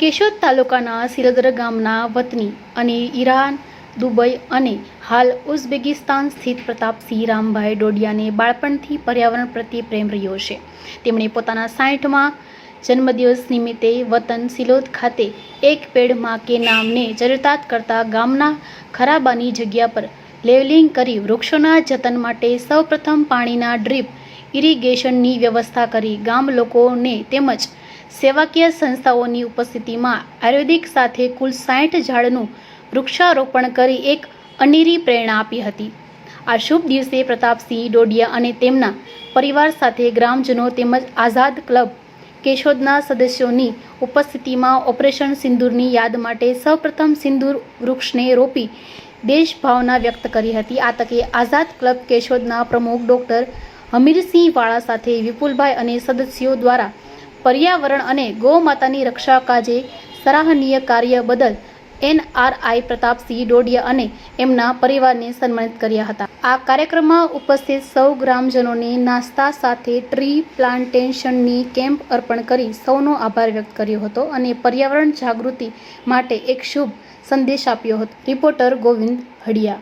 કેશોદ તાલુકાના સિલદર ગામના વતની અને ઈરાન, દુબઈ અને હાલ ઉઝબેકિસ્તાન સ્થિત પ્રતાપસિંહ રામભાઈ ડોડિયાને બાળપણથી પર્યાવરણ પ્રત્યે પ્રેમ રહ્યો છે. તેમણે પોતાના સાઠમાં જન્મદિવસ નિમિત્તે વતન સિલોદ ખાતે એક પેડમાં કે નામને ચરિતાર્થ કરતા ગામના ખરાબાની જગ્યા પર લેવલિંગ કરી વૃક્ષોના જતન માટે સૌપ્રથમ પાણીના ડ્રીપ ઇરિગેશનની વ્યવસ્થા કરી ગામ લોકોને તેમજ સેવાકીય સંસ્થાઓની ઉપસ્થિતિમાં આયુર્વેદિક સાથે કુલ સાઠ ઝાડનું વૃક્ષારોપણ કરી એક અનેરી પ્રેરણા આપી હતી. આ શુભ દિવસે પ્રતાપસિંહ ડોડિયા અને તેમના પરિવાર સાથે ગ્રામજનો તેમજ આઝાદ ક્લબ કેશોદના સદસ્યોની ઉપસ્થિતિમાં ઓપરેશન સિંદૂરની યાદ માટે સૌપ્રથમ સિંદૂર વૃક્ષને રોપી દેશભાવના વ્યક્ત કરી હતી. આ તકે આઝાદ ક્લબ કેશોદના પ્રમુખ ડૉક્ટર હમીરસિંહ વાળા સાથે વિપુલભાઈ અને સદસ્યો દ્વારા પર્યાવરણ અને ગૌમાતાની રક્ષા કાજે સરાહનીય કાર્ય બદલ એનઆરઆઈ પ્રતાપસિંહ ડોડિયા અને એમના પરિવારને સન્માનિત કર્યા હતા. આ કાર્યક્રમમાં ઉપસ્થિત સૌ ગ્રામજનોને નાસ્તા સાથે ટ્રી પ્લાન્ટેશનની કેમ્પ અર્પણ કરી સૌનો આભાર વ્યક્ત કર્યો હતો અને પર્યાવરણ જાગૃતિ માટે એક શુભ સંદેશ આપ્યો હતો. રિપોર્ટર ગોવિંદ હડિયા.